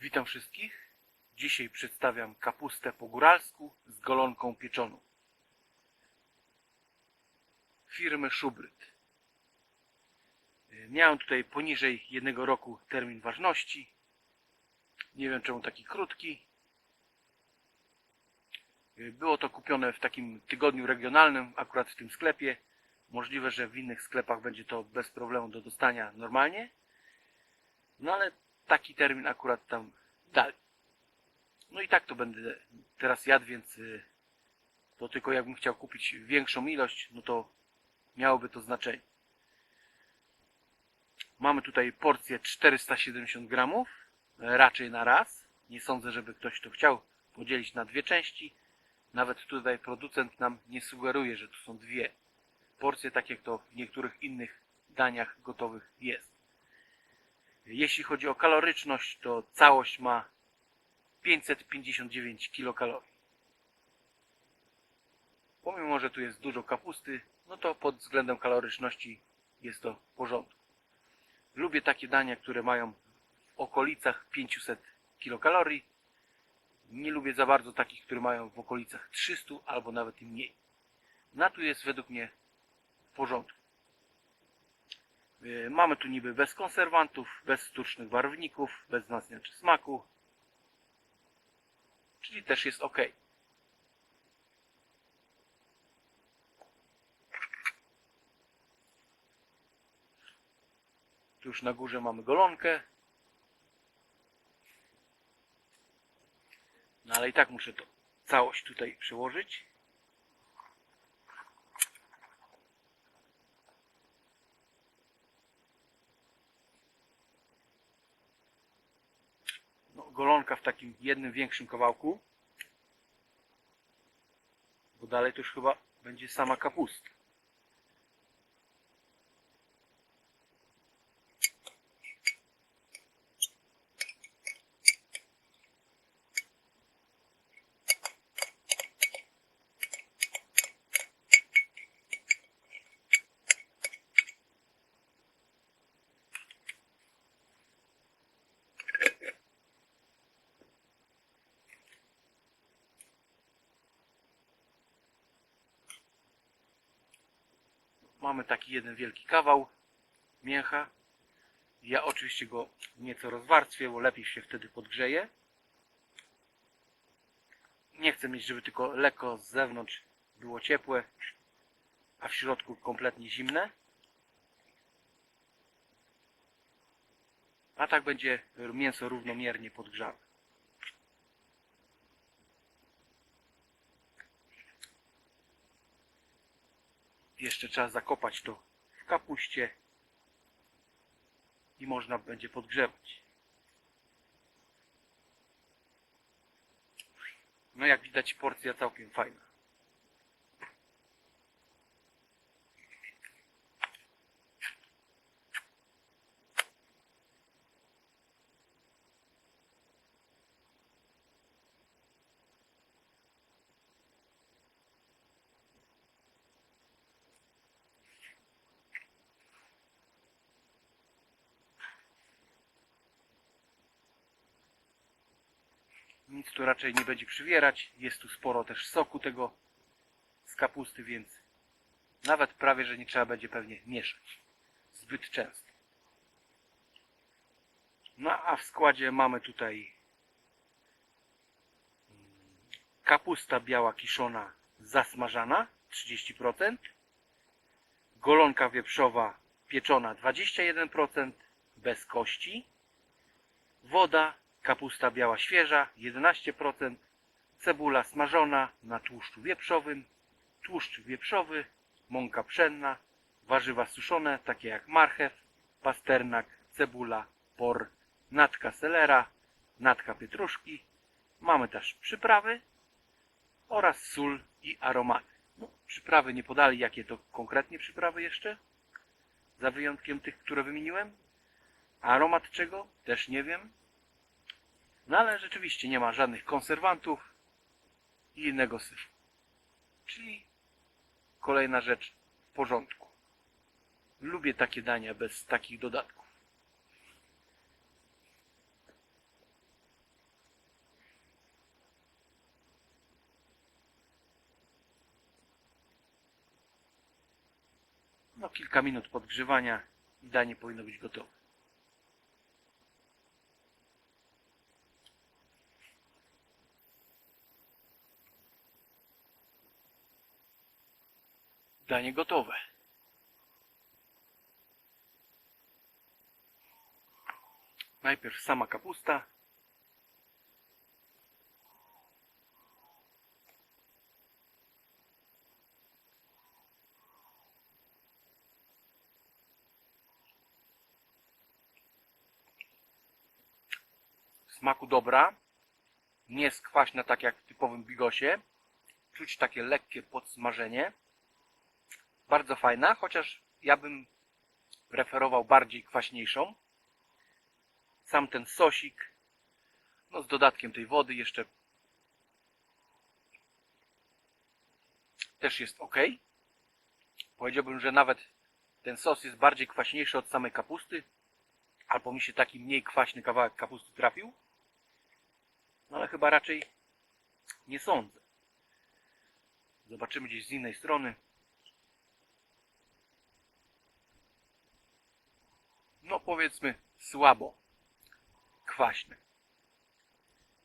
Witam wszystkich. Dzisiaj przedstawiam kapustę po góralsku z golonką pieczoną. Firmy Szubryd. Y, Miałem tutaj poniżej jednego roku termin ważności. Nie wiem czemu taki krótki. Było to kupione w takim tygodniu regionalnym, akurat w tym sklepie. Możliwe, że w innych sklepach będzie to bez problemu do dostania normalnie. No ale taki termin akurat tam dali. No i tak to będę teraz jadł, więc y, to tylko jakbym chciał kupić większą ilość, no to miałoby to znaczenie. Mamy tutaj porcję 470 gramów, raczej na raz. Nie sądzę, żeby ktoś to chciał podzielić na dwie części. Nawet tutaj producent nam nie sugeruje, że to są dwie porcje, tak jak to w niektórych innych daniach gotowych jest. Jeśli chodzi o kaloryczność, to całość ma 559 kilokalorii. Pomimo, że tu jest dużo kapusty, no to pod względem kaloryczności jest to w porządku. Lubię takie dania, które mają w okolicach 500 kilokalorii. Nie lubię za bardzo takich, które mają w okolicach 300 albo nawet i mniej. Na tu jest według mnie w porządku. Yy, Mamy tu niby bez konserwantów, bez sztucznych barwników, bez wzmacniaczy smaku. Czyli też jest ok. Już na górze mamy golonkę. No ale i tak muszę to całość tutaj przełożyć. no, golonka w takim jednym większym kawałku. Bo dalej to już chyba będzie sama kapustka. Mamy taki jeden wielki kawał mięcha. Ja oczywiście go nieco rozwarstwię, bo lepiej się wtedy podgrzeje. Nie chcę mieć, żeby tylko lekko z zewnątrz było ciepłe, a w środku kompletnie zimne. A tak będzie mięso równomiernie podgrzane. Jeszcze trzeba zakopać to w kapuście i można będzie podgrzewać. No jak widać porcja całkiem fajna. Nic tu raczej nie będzie przywierać. Jest tu sporo też soku tego z kapusty, więc nawet prawie, że nie trzeba będzie pewnie mieszać zbyt często. No a w składzie mamy tutaj mm, kapusta biała kiszona zasmażana 30%, golonka wieprzowa pieczona 21%, bez kości, woda, kapusta biała świeża 11%, cebula smażona na tłuszczu wieprzowym, tłuszcz wieprzowy, mąka pszenna, warzywa suszone takie jak marchew, pasternak, cebula, por, natka selera, natka pietruszki. Mamy też przyprawy oraz sól i aromaty. No, przyprawy nie podali, jakie to konkretnie przyprawy jeszcze, za wyjątkiem tych, które wymieniłem. Aromat czego? Też nie wiem. No ale rzeczywiście nie ma żadnych konserwantów i innego syfu. Czyli kolejna rzecz w porządku. Lubię takie dania bez takich dodatków. No kilka minut podgrzewania i danie powinno być gotowe. Danie gotowe. Najpierw sama kapusta. Smaku dobra. Nie jest tak jak w typowym bigosie. Czuć takie lekkie podsmażenie. Bardzo fajna, chociaż ja bym preferował bardziej kwaśniejszą. Sam ten sosik, no z dodatkiem tej wody jeszcze też jest ok. Powiedziałbym, że nawet ten sos jest bardziej kwaśniejszy od samej kapusty, albo mi się taki mniej kwaśny kawałek kapusty trafił. No ale chyba raczej nie sądzę. Zobaczymy gdzieś z innej strony. No powiedzmy słabo kwaśne.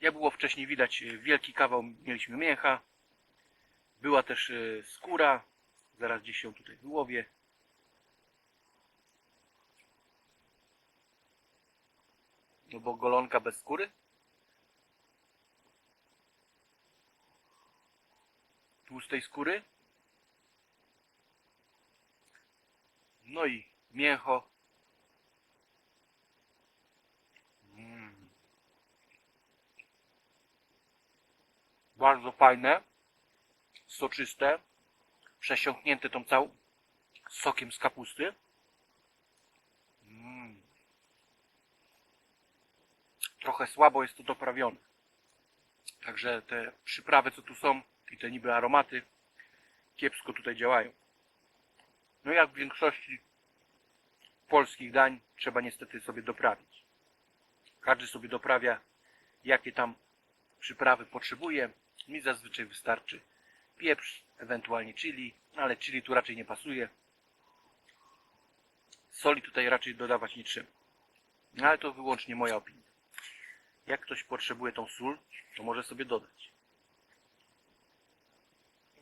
Jak było wcześniej widać, e, wielki kawał mieliśmy mięcha. Była też e, skóra. Zaraz gdzieś się tutaj wyłowię. No bo golonka bez skóry. Tłustej skóry. No i mięcho. Mm. Bardzo fajne. Soczyste. Przesiąknięte tą całą sokiem z kapusty. Mm. Trochę słabo jest to doprawione. Także te przyprawy, co tu są i te niby aromaty kiepsko tutaj działają. No jak w większości polskich dań trzeba niestety sobie doprawić. Każdy sobie doprawia jakie tam przyprawy potrzebuje. Mi zazwyczaj wystarczy pieprz, ewentualnie chili, ale chili tu raczej nie pasuje. Soli tutaj raczej dodawać nie trzeba. No ale to wyłącznie moja opinia. Jak ktoś potrzebuje tą sól, to może sobie dodać.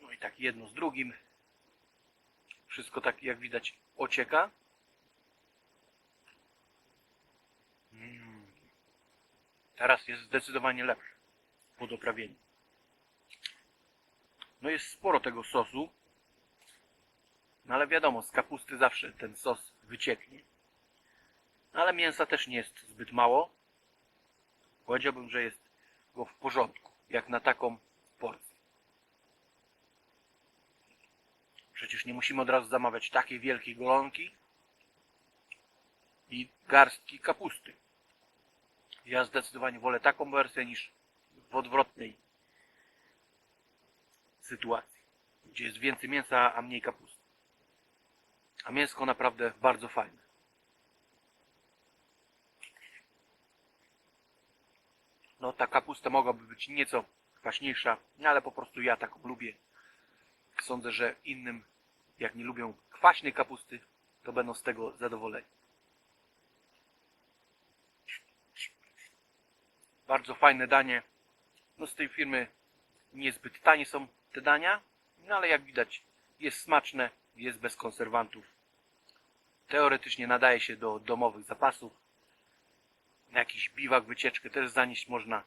No i tak jedno z drugim. Wszystko tak jak widać ocieka. Mm. Teraz jest zdecydowanie lepsze po doprawieniu. No jest sporo tego sosu. No ale wiadomo, z kapusty zawsze ten sos wycieknie. No ale mięsa też nie jest zbyt mało. Powiedziałbym, że jest go w porządku, jak na taką porcję. Przecież nie musimy od razu zamawiać takiej wielkiej golonki i garstki kapusty. Ja zdecydowanie wolę taką wersję niż w odwrotnej sytuacji, gdzie jest więcej mięsa, a mniej kapusty. A mięsko naprawdę bardzo fajne. No ta kapusta mogłaby być nieco kwaśniejsza, no ale po prostu ja taką lubię. Sądzę, że innym, jak nie lubią kwaśnej kapusty, to będą z tego zadowoleni. Bardzo fajne danie. No z tej firmy niezbyt tanie są te dania, no ale jak widać jest smaczne, jest bez konserwantów. Teoretycznie nadaje się do domowych zapasów. Na jakiś biwak, wycieczkę też zanieść można.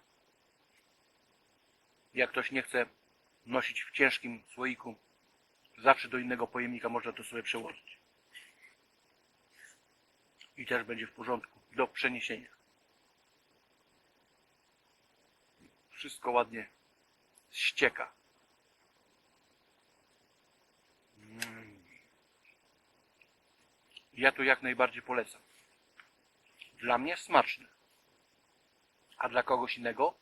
Jak ktoś nie chce nosić w ciężkim słoiku, zawsze do innego pojemnika można to sobie przełożyć. I też będzie w porządku do przeniesienia. Wszystko ładnie ścieka. Ja to jak najbardziej polecam. Dla mnie smaczne. A dla kogoś innego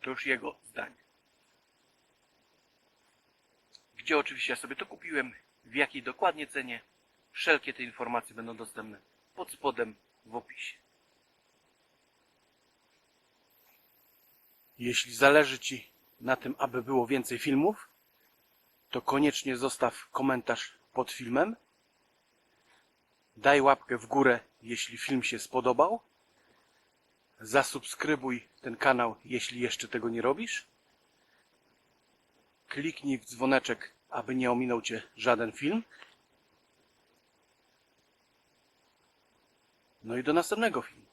to już jego zdanie. Gdzie oczywiście ja sobie to kupiłem, w jakiej dokładnie cenie. Wszelkie te informacje będą dostępne pod spodem w opisie. Jeśli zależy Ci na tym, aby było więcej filmów, to koniecznie zostaw komentarz pod filmem. Daj łapkę w górę, jeśli film się spodobał. Zasubskrybuj ten kanał, jeśli jeszcze tego nie robisz. Kliknij w dzwoneczek, aby nie ominął Cię żaden film. No i do następnego filmu.